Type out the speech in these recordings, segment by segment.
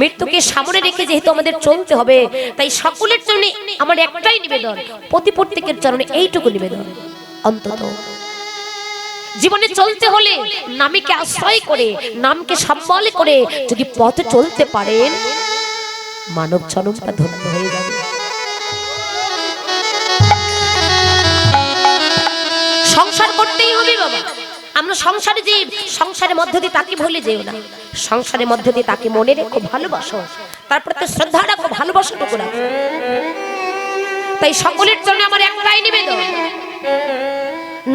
মৃত্যুকে সামনে রেখে যেহেতু আমাদের চলতে হবে, তাই সকলের জন্য আমার একটাই নিবেদন, প্রতি প্রত্যেকের চরণে এইটুকু নিবেদন। অন্তত জীবনে চলতে হলে নামীকে আশ্রয় করে, নামকে সম্বল করে যদি পথে চলতে পারেন, মানব জনমটা ধন্য হয়ে যাবে। সংসার করতেই হবে বাবা। আমরা সংসারে যে সংসারের মধ্য দিয়ে তাকে ভুলে যেও না। সংসারের মধ্য দিয়ে তাকে মনে রেখো, ভালোবাসো। তারপর তো শ্রদ্ধা রাখো ভালোবাসো টুকু রাখো। তাই সকলের জন্য আমার একটাই নিবেদন।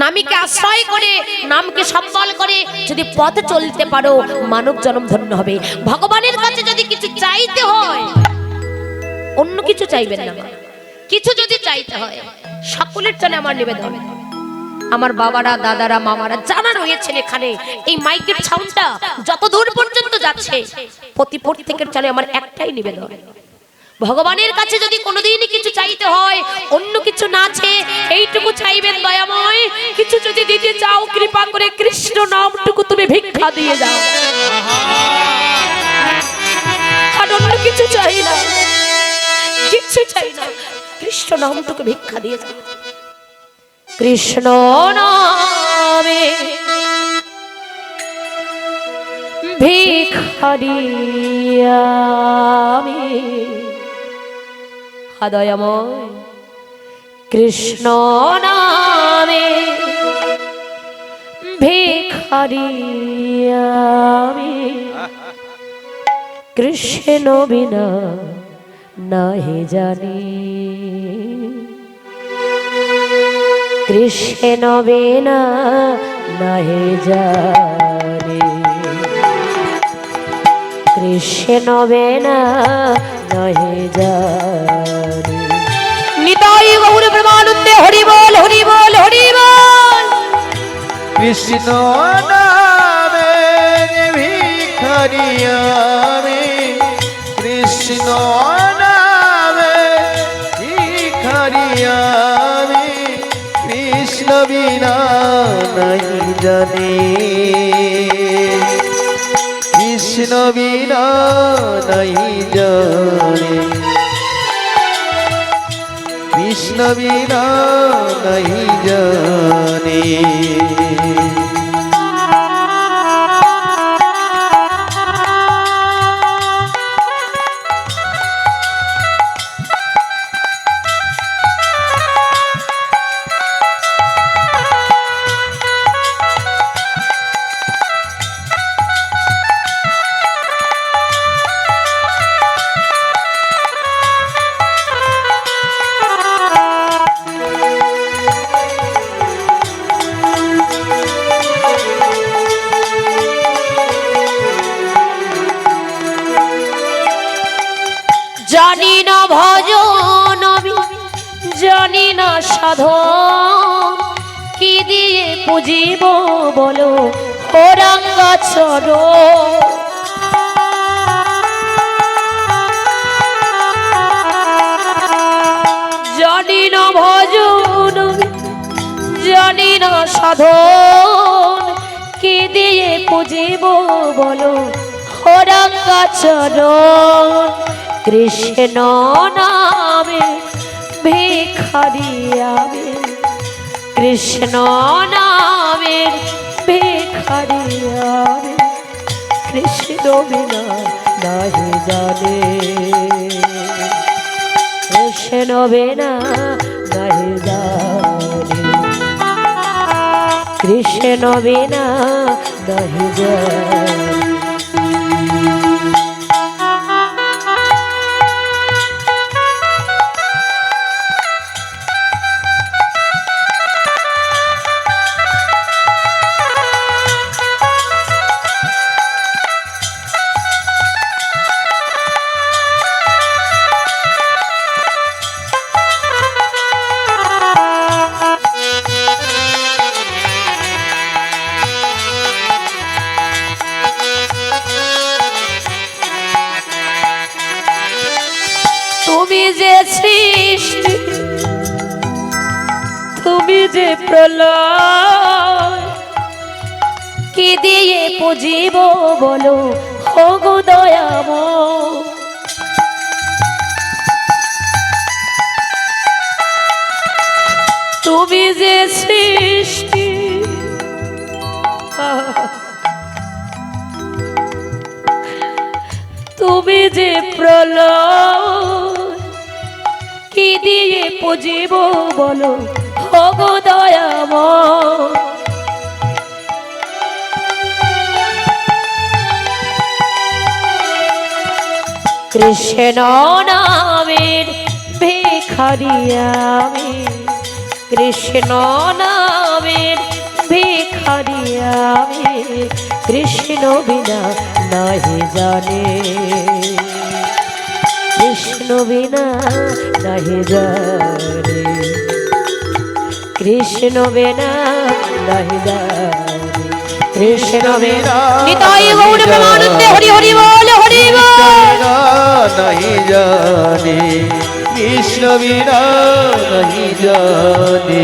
নামীকে আশ্রয় করে, নামকে সম্বল করে যদি পথে চলতে পারো, মানব জন্ম ধন্য হবে। ভগবানের কাছে যদি কিছু চাইতে হয়, অন্য কিছু চাইবেন না কিছু যদি চাইতে হয়, সকলের জন্য আমার নিবেদন। আমার বাবারা, দাদারা, মামারা রয়েছেন এখানে। এই মাইকের সাউন্ডটা যত দূর পর্যন্ত যাচ্ছে প্রতি প্রত্যেকের চলে আমার একটাই নিবেদন। ভগবানের কাছে যদি কোনোদিনই কিছু চাইতে হয়, অন্য কিছু না আছে এইটুকু চাইবেন দয়াময়। কিছু যদি দিতে চাও, কৃপা করে কৃষ্ণ নামটুকু তুমি ভিক্ষা দিয়ে যাও আর অন্য কিছু চাই না। কিছু চাই না। কৃষ্ণ নামটুকু ভিক্ষা দিয়ে যাও কৃষ্ণ নামে ভিখারিয়ামি হৃদয়ময় কৃষ্ণ নামে ভিখারিয়ামি কৃষ্ণ বিনা নাহি জানি। কৃষ্ণ বিনা নাহি জানি। কৃষ্ণ বিনা নাহি জানি। নিতাই গৌর প্রেমানন্দে হরি বল হরি বল হরি বল। কৃষ্ণ নামে ভিখারিয়ামি কৃষ্ণ নামে ভিখারিয়ামি কৃষ্ণ বিনা নাই জানে কৃষ্ণ বিনা নাই জানে জানি না ভজন আমি, জানি না সাধন। কি দিয়ে পুজিব বলো জানি না ভজন জানি না সাধন। কি দিয়ে পুজিব বলো ওরাঙ্গা চরণ। কৃষ্ণ নামে ভিখারি আমি কৃষ্ণ নামে ভিখারি আমি কৃষ্ণ বিনা নাহি জানে। কৃষ্ণ বিনা নাহি জানে। কৃষ্ণ বিনা নাহি জানে। যে প্রলয়? কি দিয়ে পুজিব বলো? হগু দয়াব তুমি যে সৃষ্টি তুমি যে প্রলয়, কি দিয়ে পুজিব বলো? হগো দয়াময়। কৃষ্ণ নামের ভিখারি আমি। কৃষ্ণ নামের ভিখারি আমি। কৃষ্ণ বিনা নাহি জানে। কৃষ্ণ বিনা নাহি জানে। কৃষ্ণ বেনা কৃষ্ণ বেনা হরি হরি বল হরি বল। জানে কৃষ্ণ বিনা জানে।